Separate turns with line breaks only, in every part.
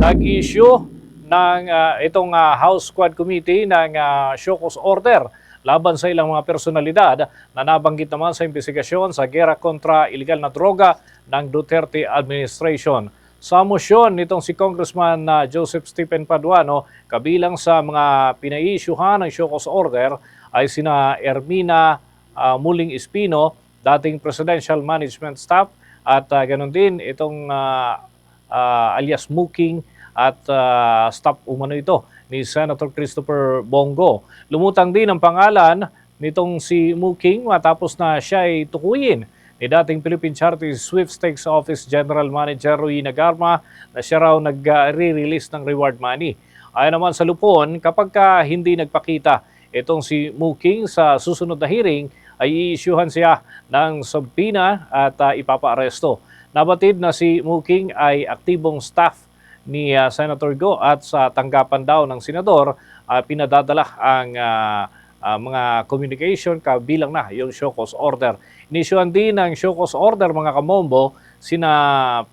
nag-issue ng ah, itong ah, House Squad Committee ng uh, Shokos Order laban sa ilang mga personalidad na nabanggit naman sa investigasyon sa gera kontra ilegal na droga ng Duterte administration. Sa motion nitong si Congressman na Joseph Stephen Paduano, kabilang sa mga pinaisyuhan ng Shokos Order ay sina Ermina ah, Muling Espino, dating Presidential Management Staff, at ah, ganun din itong ah, ah, alias Muking at ah, staff umano ito ni Senator Christopher Bongo. Lumutang din ang pangalan nitong si Muking matapos na siya ay tukuyin ni dating Philippine Charity Sweepstakes Office General Manager Rui Nagarma na siya raw nag-re-release ng reward money. Ayon naman sa lupon, kapag ka hindi nagpakita itong si Muking sa susunod na hearing, ay i-issuehan siya ng subpoena at uh, ipapaaresto. Nabatid na si Muking ay aktibong staff ni uh, Senator Go at sa tanggapan daw ng senador, uh, pinadadala ang uh, uh, mga communication kabilang na yung show cause order. Inisyuhan din ng show cause order mga kamombo sina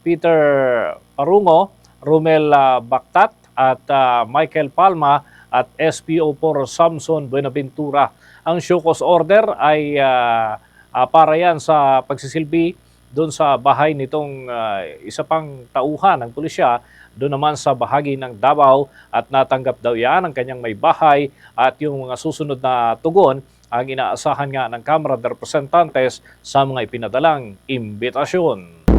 Peter Parungo, Romel uh, Baktat at uh, Michael Palma at SPO4 Samson Buenaventura. Ang show cause order ay uh, uh, para yan sa pagsisilbi doon sa bahay nitong uh, isa pang tauhan ng pulisya doon naman sa bahagi ng Davao at natanggap daw yan ang kanyang may bahay at yung mga susunod na tugon ang inaasahan nga ng Kamara de Representantes sa mga ipinadalang imbitasyon.